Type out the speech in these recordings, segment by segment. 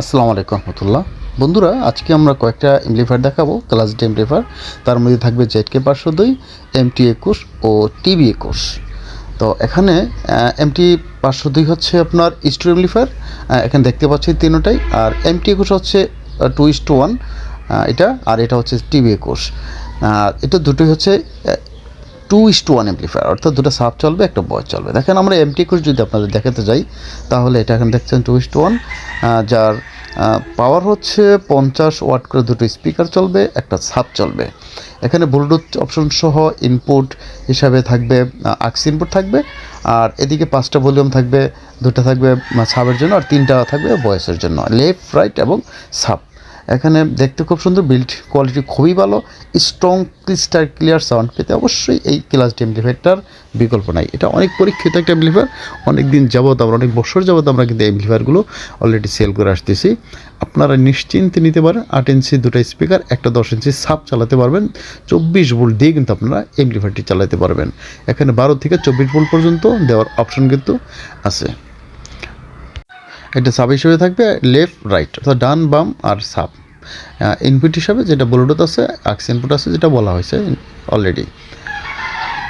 আসসালামু আলাইকুম রহমতুল্লাহ। বন্ধুরা, আজকে আমরা কয়েকটা এমপ্লিফায়ার দেখাবো, ক্লাস ডি এমপ্লিফায়ার তার মধ্যে থাকবে জেডকে পাঁচশো দুই এমটি একুশ ও টিভি একুশ। তো এখানে এমটি পাঁচশো দুই হচ্ছে আপনার স্টু এমপ্লিফায়ার এখানে দেখতে পাচ্ছি তিনোটাই। আর এমটি একুশ হচ্ছে টু ইস টু ওয়ান এটা। আর এটা হচ্ছে টিভি একুশ। এটা দুটোই হচ্ছে two is two one amplifier অর্থাৎ দুটো সাব চলবে, একটা বয় চলবে। দেখেন আমরা এমটি একুশ যদি আপনাদের দেখাতে যাই, তাহলে এটা এখন দেখছেন টু ইস টু ওয়ান যার পাওয়ার হচ্ছে পঞ্চাশ ওয়াট করে দুটো স্পিকার চলবে, একটা সাব চলবে। এখানে ব্লুটুথ অপশন সহ ইনপুট হিসাবে থাকবে আক্স ইনপুট থাকবে, আর এদিকে পাঁচটা ভলিউম থাকবে, দুটো থাকবে সাবের জন্য, আর তিনটা থাকবে বয়সের জন্য লেফট রাইট এবং সাব এখানে দেখতে খুব সুন্দর বিল্ড কোয়ালিটি খুবই ভালো স্ট্রং ক্রিস্টার ক্লিয়ার সাউন্ড পেতে অবশ্যই এই ক্লাস ডি এমপ্লিফায়ারটার বিকল্প নাই। এটা অনেক পরীক্ষিত একটা এমপ্লিফায়ার অনেক দিন যাবত আমরা, অনেক বছর যাবত আমরা কিন্তু এমপ্লিফায়ারগুলো অলরেডি সেল করে আসতেছি। আপনারা নিশ্চিন্তে নিতে পারেন, আট ইঞ্চি দুটো স্পিকার একটা দশ ইঞ্চি সাপ চালাতে পারবেন, চব্বিশ ভোল্ট দিয়ে কিন্তু আপনারা এমপ্লিফায়ারটি চালাতে পারবেন। এখানে বারো থেকে চব্বিশ ভোল্ট পর্যন্ত দেওয়ার অপশন কিন্তু আছে। এটা সাব হিসেবে থাকবে লেফট রাইট অর্থাৎ ডান, বাম আর সাব। ইনপুট হিসাবে যেটা ব্লুটুথ আছে আক্স ইনপুট আছে, যেটা বলা হয়েছে অলরেডি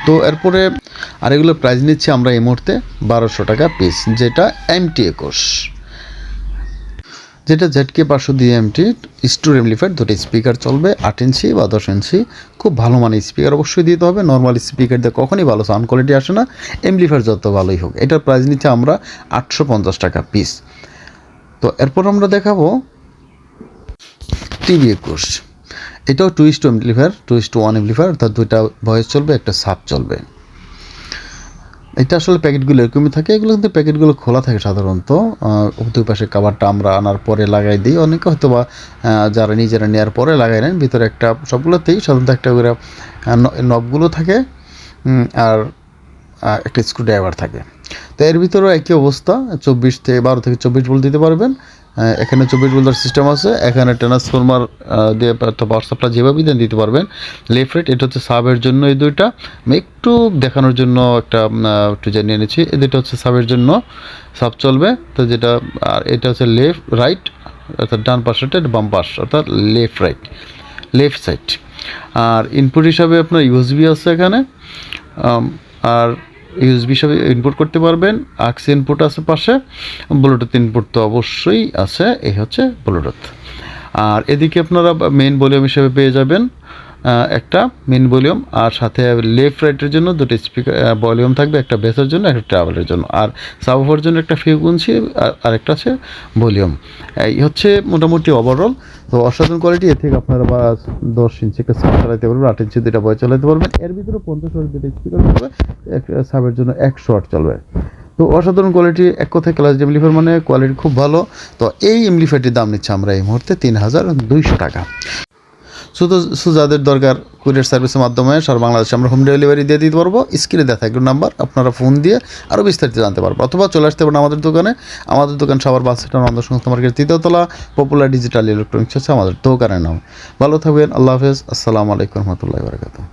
তো এরপরে আর এগুলো প্রাইস নিচ্ছি আমরা এই মুহূর্তে, বারোশো টাকা পিস যেটা এম টি একুশ যেটা জেডকে পাঁচশো দিয়ে এমটি স্টুর এমলিফায়ার দুটো স্পিকার চলবে, আট ইঞ্চি বা দশ ইঞ্চি। খুব ভালো মানের স্পিকার অবশ্যই দিতে হবে। নর্মাল স্পিকার দিয়ে কখনই ভালো সাউন্ড কোয়ালিটি আসে না। এমলিফায়ার যত ভালোই হোক। এটার প্রাইস নিচ্ছে আমরা আটশো পঞ্চাশ টাকা পিস তো এরপর আমরা দেখাবো টিভি একুশ এটাও two is two two is two one amplifier অর্থাৎ দুইটা ভয়েস চলবে, একটা সাপ চলবে। এটা আসলে প্যাকেটগুলো এরকমই থাকে। এগুলো কিন্তু প্যাকেটগুলো খোলা থাকে সাধারণত। দুই পাশে কাভারটা আমরা আনার পরে লাগাই দিই। অনেকে হয়তো বা যারা নিজেরা নেওয়ার পরে লাগাই নেন, ভিতরে একটা সবগুলোতেই সাধারণত একটা করে নবগুলো থাকে আর একটা স্ক্রুড্রাইভার থাকে। তো এর ভিতরেও একই অবস্থা, চব্বিশ থেকে বারো থেকে চব্বিশ বল দিতে পারবেন। এখানে চব্বিশ ভোল্টের সিস্টেম আছে। এখানে ট্রান্সফরমার দিয়ে পাওয়ার সাপ্লাই যেভাবেই দেন দিতে পারবেন। লেফট রাইট এটা হচ্ছে সাবের জন্য এই দুইটা। আমি একটু দেখানোর জন্য একটা একটু জানিয়ে নিয়েছি এই দুইটা হচ্ছে সাবের জন্য। সাব চলবে। তো যেটা, আর এটা হচ্ছে লেফট রাইট অর্থাৎ ডান পাশটা বাম পাশ, অর্থাৎ লেফট রাইট লেফট সাইড আর ইনপুট হিসাবে আপনার ইউএসবি আছে এখানে। আর ইউএসবি হিসাবে ইনপুট করতে পারবেন আক্স ইনপুট আছে পাশে ব্লুটুথ ইনপুট তো অবশ্যই আছে, এই হচ্ছে ব্লুটুথ আর এদিকে আপনারা মেইন ভলিউম হিসেবে পেয়ে যাবেন একটা মেন ভলিউম আর সাথে লেফট রাইটের জন্য দুটো স্পিকার ভলিউম থাকবে, একটা বেসের জন্য, একটা ট্রাভেলের জন্য। আর সাবফার জন্য একটা ফ্রিকুয়েন্সি আর একটা আছে ভলিউম এই হচ্ছে মোটামুটি ওভারঅল তো অসাধারণ কোয়ালিটি এর থেকে আপনারা বা দশ ইঞ্চি একটা সাব চালাতে পারবেন, আট ইঞ্চি দুটা বয় চালাতে পারবেন। এর ভিতরে পঞ্চাশ ওয়াট দুটো স্পিকার চলবে সাবের জন্য একশো ওয়াট চলবে। তো অসাধারণ কোয়ালিটি এক কথায় ক্লাস এমলিফার মানে কোয়ালিটি খুব ভালো। তো এই এমলিফারটির দাম নিচ্ছে আমরা এই মুহূর্তে তিন হাজার দুইশো টাকা। শুধু যাদের দরকার কুরিয়ার সার্ভিসের মাধ্যমে সারা বাংলাদেশে আমরা হোম ডেলিভারি দিয়ে দিতে পারব। স্ক্রিনে দেখা, একটু নাম্বার আপনারা ফোন দিয়ে আরও বিস্তারিত জানতে পারব। অথবা চলে আসতে পারেন আমাদের দোকানে। আমাদের দোকান সবার বাস স্ট্যান্ড সংস্থা মার্কেট তৃতীয়তলা পপুলার ডিজিটাল ইলেকট্রনিক্স হচ্ছে আমাদের দোকানের নাম। ভালো থাকবেন, আল্লাহ হাফেজ। আসসালামু আলাইকুম রহমতুল্লাহ বারকাতুহ।